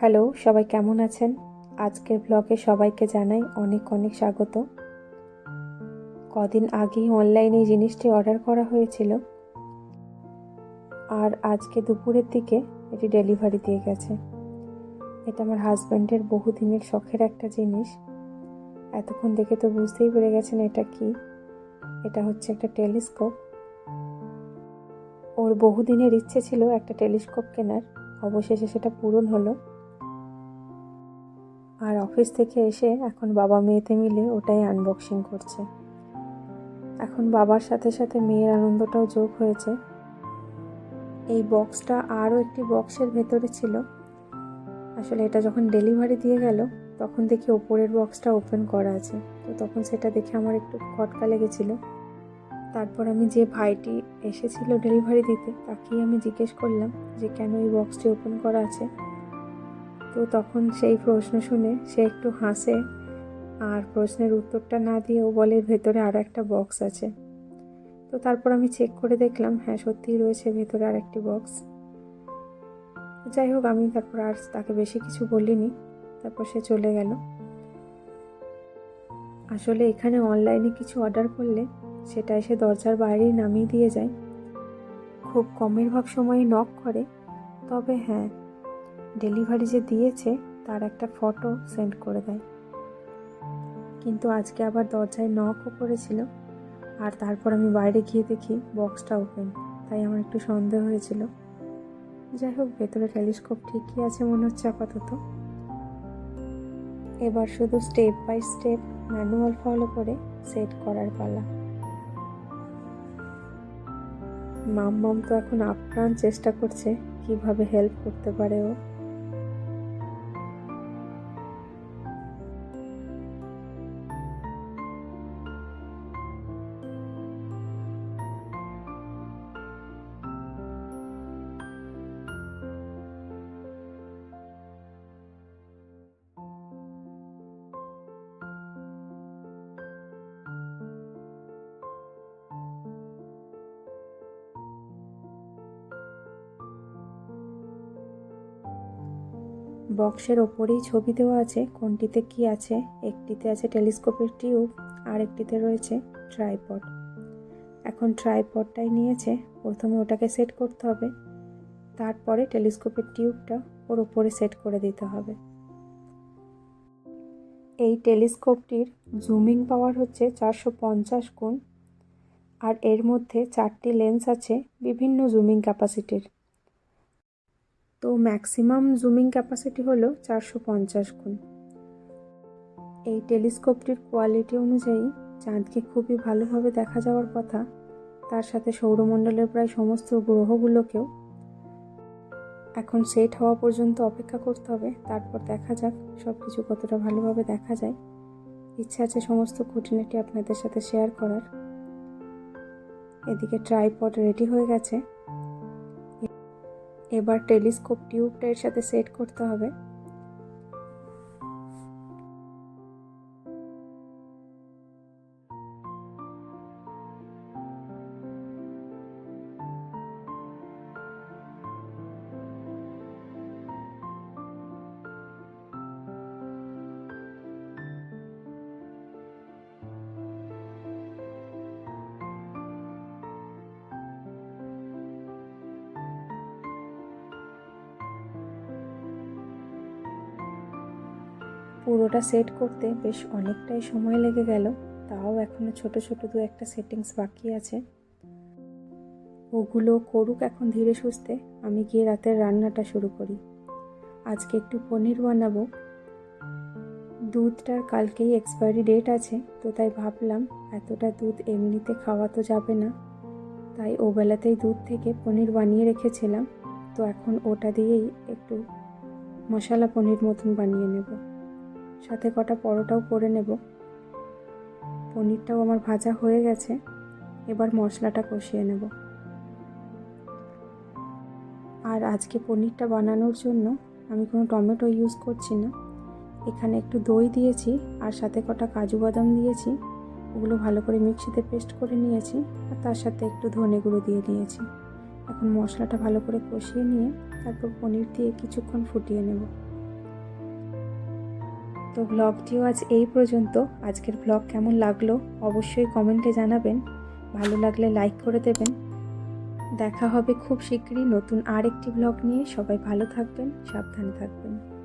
Hello, সবাই কেমন আছেন? আজকের ব্লগে সবাইকে জানাই অনেক অনেক স্বাগত। কদিন আগেই অনলাইনে এই জিনিসটি অর্ডার করা হয়েছিল। আর আজকে দুপুরের দিকে এটি ডেলিভারি দিয়ে গেছে। এটা আমার হাজব্যান্ডের বহুদিনের শখের একটা জিনিস। এতক্ষণ দেখে তো বুঝতেই পেরে গেছেন এটা কি। এটা হচ্ছে একটা টেলিস্কোপ ওর বহুদিনের ইচ্ছে ছিল একটা টেলিস্কোপ কেনার। অবশেষে সেটা পূরণ হলো। আর অফিস থেকে এসে এখন বাবা মেয়েতে মিলে ওটাই আনবক্সিং করছে। এখন বাবার সাথে সাথে মেয়ের আনন্দটাও যোগ হয়েছে। এই বক্সটা আরও একটি বক্সের ভেতরে ছিল। আসলে এটা যখন ডেলিভারি দিয়ে গেল, তখন দেখি ওপরের বক্সটা ওপেন করা আছে। তো তখন সেটা দেখে আমার একটু খটকা লেগেছিল। তারপর আমি যে ভাইটি এসেছিল ডেলিভারি দিতে, তাকেই আমি জিজ্ঞেস করলাম যে, কেন এই বক্সটি ওপেন করা আছে? তো তখন সেই প্রশ্ন শুনে সে একটু হাসে আর প্রশ্নের উত্তরটা না দিয়েও বলে, ভেতরে আরও একটা বক্স আছে। তো তারপর আমি চেক করে দেখলাম হ্যাঁ সত্যিই রয়েছে ভেতরে আর একটি বক্স যাই হোক, আমি তারপর আর তাকে বেশি কিছু বলিনি। তারপর সে চলে গেল। আসলে এখানে অনলাইনে কিছু অর্ডার করলে সেটা এসে দরজার বাইরেই নামিয়ে দিয়ে যায়। খুব কমের ভাগ সময়ই নক করে। তবে হ্যাঁ ডেলিভারি যে দিয়েছে, তার একটা ফটো সেন্ড করে দেয়। কিন্তু আজকে আবার দরজায় নকও করেছিল আর তারপর আমি বাইরে গিয়ে দেখি বক্সটা ওপেন তাই আমার একটু সন্দেহ হয়েছিল। যাই হোক, ভেতরে টেলিস্কোপ ঠিকই আছে মনে হচ্ছে আপাতত। এবার শুধু step by step manual follow করে সেট করার পালা। মাম মাম তো এখন আপ্রাণ চেষ্টা করছে কীভাবে হেল্প করতে পারে ও। বক্সের ওপরেই ছবি দেওয়া আছে, কোনটিতে কি আছে, একটিতে আছে টেলিস্কোপের টিউব আর একটিতে রয়েছে ট্রাইপড। এখন ট্রাইপডটাই নিয়েছে, প্রথমে ওটাকে সেট করতে হবে, তারপরে টেলিস্কোপের টিউবটা ওর ওপরে সেট করে দিতে হবে। এই টেলিস্কোপটির জুমিং পাওয়ার হচ্ছে চারশো পঞ্চাশ গুণ, আর এর মধ্যে চারটি লেন্স আছে বিভিন্ন জুমিং ক্যাপাসিটির। তো ম্যাক্সিমাম জুমিং ক্যাপাসিটি হলো চারশো পঞ্চাশ গুণ। এই টেলিস্কোপটির কোয়ালিটি অনুযায়ী চাঁদকে খুবই ভালোভাবে দেখা যাওয়ার কথা, তার সাথে সৌরমণ্ডলের প্রায় সমস্ত গ্রহগুলোকেও। এখন সেট হওয়া পর্যন্ত অপেক্ষা করতে হবে, তারপর দেখা যাক সব কিছু কতটা ভালোভাবে দেখা যায়। ইচ্ছা আছে সমস্ত খুঁটিনাটি আপনাদের সাথে শেয়ার করার। এদিকে ট্রাইপড রেডি হয়ে গেছে। এবার টেলিস্কোপ টিউবটা এর সাথে সেট করতে হবে। পুরোটা সেট করতে বেশ অনেকটাই সময় লেগে গেল, তাও এখনও ছোট ছোট দু একটা সেটিংস বাকি আছে। ওগুলো করুক এখন ধীরে সুস্থে, আমি গিয়ে রাতের রান্নাটা শুরু করি। আজকে একটু পনির বানাবো। দুধটার কালকেই এক্সপায়ারি ডেট আছে, তো তাই ভাবলাম এতটা দুধ এমনিতে খাওয়া তো যাবে না। তাই ওবেলাতেই দুধ থেকে পনির বানিয়ে রেখেছিলাম, তো এখন ওটা দিয়েই একটু মশলা পনির মতন বানিয়ে নেব। সাথে কটা পরোটাও করে নেব। পনিরটাও আমার ভাজা হয়ে গেছে, এবার মশলাটা কষিয়ে নেব। আর আজকে পনিরটা বানানোর জন্য আমি কোনো টমেটো ইউজ করছি না। এখানে একটু দই দিয়েছি আর সাথে কটা কাজু বাদাম দিয়েছি। ওগুলো ভালো করে মিক্সিতে পেস্ট করে নিয়েছি আর তার সাথে একটু ধনে গুঁড়ো দিয়ে নিয়েছি এখন মশলাটা ভালো করে কষিয়ে নিয়ে তারপর পনির দিয়ে কিছুক্ষণ ফুটিয়ে নেব। তো ব্লগটিও আজ এই পর্যন্ত। আজকের ব্লগ কেমন লাগল অবশ্যই কমেন্টে জানাবেন। ভালো লাগলে লাইক করে দেবেন। দেখা হবে খুব শীঘ্রই নতুন আরেকটি ব্লগ নিয়ে। সবাই ভালো থাকবেন, সাবধানে থাকবেন।